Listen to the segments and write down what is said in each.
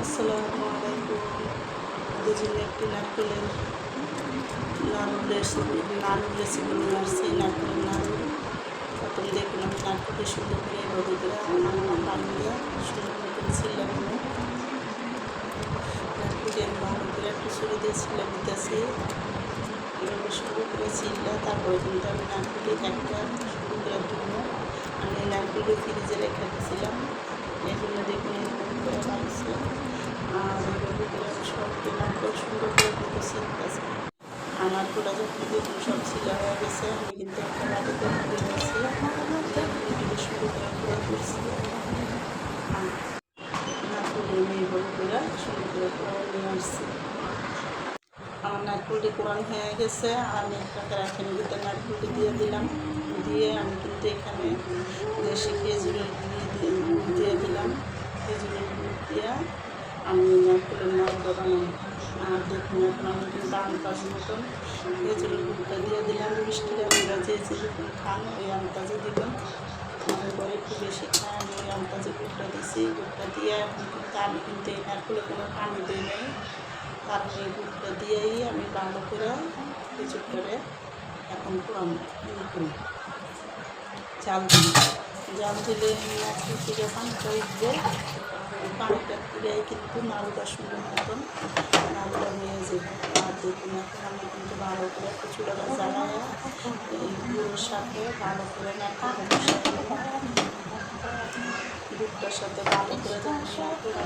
আসসালামু একটি নারকেলের নাড়ুর রেসিপি নাড়ুর রেসিপি নিয়ে আসছি নারকেলের নাড়ু প্রথম দেখুন আমি নারকেলকে সুন্দর করে এভাবে করে পানি দিয়ে সুন্দর মতন ছিলাম। নারকেলকে আমি ভালো করে একটু ছুরি দিয়ে ছিলে দিতেছি। এভাবে সুন্দর করে ছিললে তারপরে কিন্তু আমি নারকেলটি একটা সুন্দর করে ধুবো আমি নারকেলটি ফ্রিজে রেখে দিয়েছিলাম। দেখুন এরকম করে বানিয়েছি আর করে আমি সবকে নারকেল সুন্দর করে ছিলতেছি আমার পুরো যখন দেখুন সব ছিলা হয়ে গেছে কিন্তু একটা এগুলো সুন্দর করে পুরো করছি করে সুন্দর করে পুরো নিয়ে আসছি কোরআন হয়ে গেছে আমি একটা রাখেন ভিতরে নারকেলটি দিয়ে দিলাম। দিয়ে আমি কিন্তু এখানে দেশি খেজুরের গুঁড়ি দিয়ে দিয়ে দিলাম। খেজুরের গুঁড়ি দিয়ে আমি নারকেলের নাড়ুটা বানাবো। আর দেখুন এখন আমি কিন্তু আম কাজ মতন খেজুরের গুঁড়িটা দিয়ে দিলাম। মিষ্টিটা আমরা যে যেরকম খান, ওই আমতাজে দিবেন আমার পরে একটু বেশি খাই, আমি ওই আমতাজে গুড়টা দিছি। গুড়টা দিয়ে এখন কিন্তু আমি কিন্তু এই নারকেলে কোনো পানি দিই নাই। কারণ এই গুড়টা দিয়েই আমি ভালো করে কিছু করে এখন ইয়ে করি। চাল দিই। জাল দিলে থেকে পানিটা উঠবে পানিটা পুড়িয়ে কিন্তু নাড়ুটা সুন্দর মতন নাড়ুটা হয়ে যাবে আর দেখুন, এখন আমি কিন্তু ভালো করে একটু চুলাটা জ্বালায় এই গুঁড়োর সাথে ভালো করে দুধটার সাথে ভালো করে যখন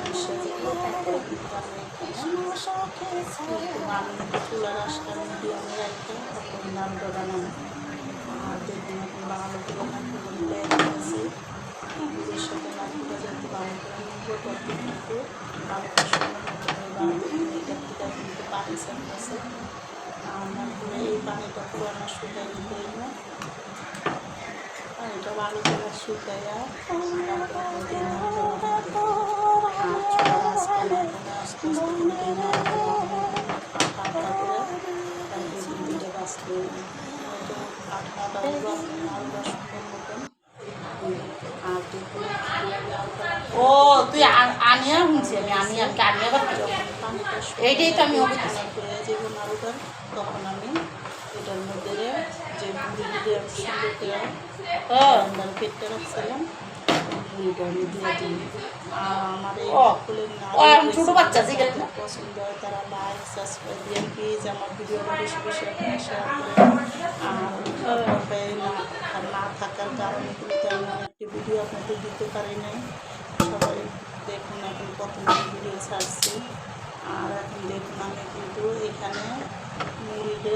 মিশে যাবে আমি চুলার আশটা মিডিয়ামে রেখে তখন নাড়ুটা বানাবো। আর দেখুন এখন ভালো করে নাড়তে দিয়েছি সাথে নাড়তে যাতে ভালো করে নিবো কিন্তু এটা থেকে কিন্তু পানি আর নাড়তে এই পানিটা তারপরে ও তুই আনিয়া শুনছি আমি আনিয়া আনিয়া এইটাই তো আমি তখন আমি এটার মধ্যে যে মুড়ি দিয়ে সুন্দর করে হ্যাঁ। পেটটা রাখছিলাম। মুড়িটা আমি দিয়ে দিই বাচ্চা যে পছন্দ হয় তারা লাইক সাবস্ক্রাইব দিয়ে প্লিজ আমার ভিডিওটা বেশি বেশি আপনারা আর না থাকার কারণে কিন্তু আমি ভিডিও আপনাদের দিতে পারি নাই সবাই দেখুন এখন প্রথম ভিডিও ছাড়ছি আর এখন দেখুন আমি কিন্তু এখানে মুড়িতে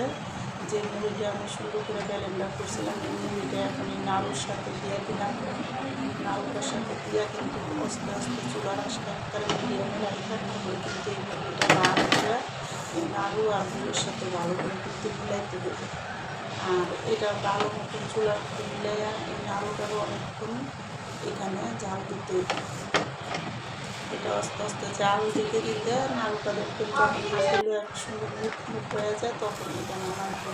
যে মুড়িটা আমি সুন্দর করে ব্যালেন্ডার করছিলাম, এই মুড়িটা এখন এই নাড়ুর সাথে দিয়ে দিলাম। নাড়ুটার সাথে দিয়ে কিন্তু আস্তে আস্তে চুলার আসতে করে মিডিয়ামে রাখা। তারপরে কিন্তু এই করে এই নাড়ু আর মুড়ির সাথে ভালো করে কিন্তু মিলাইতে হবে। আর এটা ভালো মতন চুলার মিলাইয়া এই নাড়ুটারও অনেকক্ষণ এখানে জাল দিতে। এটা আস্তে আস্তে জাল দিতে দিতে নাড়ুটা দেখতে যখন এক সুন্দর মুখ মুখ হয়ে যায়, তখন এটা নাড়াতে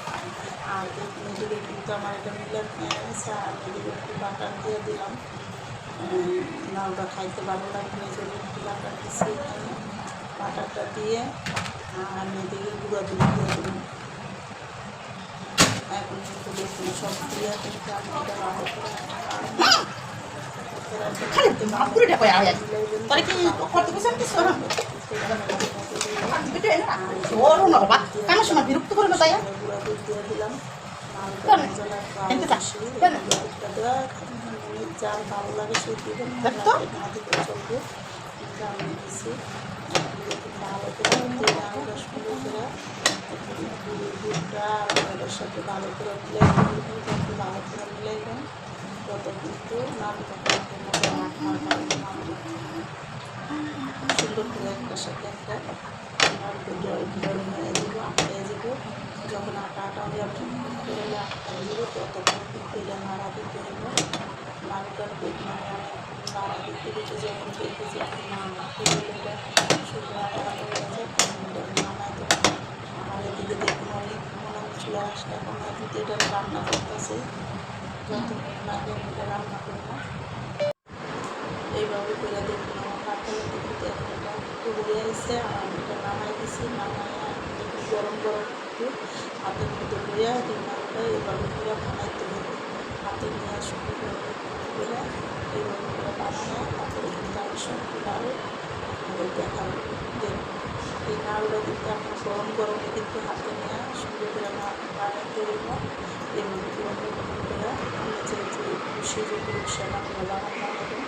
আর এদিকে কিন্তু আমার এটা মিলার গেছে আর এদিকে একটু বাটার দিয়ে দিলাম। নাড়ুটা খাইতে ভালো লাগবে এই একটু বাটার দিচ্ছি এখানে। বাটারটা দিয়ে, আর আমি এদিকে গুঁড়া দুধ দিয়ে দিলাম। এখন কিন্তু দেখুন, সব দিয়ে কিন্তু আমি এটা ভালো করে খালি কই আয়া তোর কি করতে বসে আমি শোনা বেটা না বাবা কেন শোনা বিরক্ত করে না তাই গুঁড়া দুধ দিয়ে দিলাম কেন? এনতে যা। ভালো করে করে ভালো করে ভালো করে তত কিন্তু নামটা সুন্দর করে একটা সাথে একটা নাড়তে জল হয়ে যাব আটকে যাব যখন আটা আটা যাবে করে আটকে যাব ততক্ষণ এটা নাড়া দিতে হবে নাড়াটার দিক মানে নাড়া যখন দেবো আর এদিকে দেখুন, অনেক মনে হচ্ছিল আসলে এখন এটা রান্না করতেছে। যতক্ষণ লাগে এটা রান্না করব এইভাবে এটা নামাই দিছি নামাই একটু গরম গরম একটু হাতের মধ্যে লইয়া এই নাড়ুটা এভাবে করে হাতে নিয়ে সুন্দর করে এইভাবে করে বানানো আমি সম্পূর্ণ আরও দেখাবো এই নাড়ুটা কিন্তু আপনার গরম গরমে কিন্তু হাতে নিয়ে সুন্দর করে বানাইতে হইব যে খুশি যে পুরুষের আপনারা বানান বানাবেন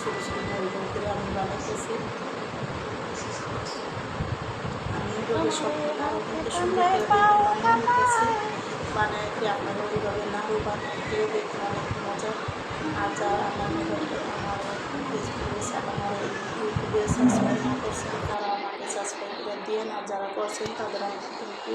ছোটো ছোটো গোল করে আমি বানাইতেছি আমি এইভাবে সব নাড়ু কিন্তু সুন্দর করে বানিয়ে নিতেছি বানায় কি আপনারা ওইভাবে নাড়ু বানিয়ে দেখতে অনেক মজা আর যারা আমার আমার ফেসবুকে আমার ইউটিউবে সাবস্ক্রাইব করছেন তারা সাবস্ক্রাইব করে দিয়ে আর যারা করছেন তাদের আমাকে কিন্তু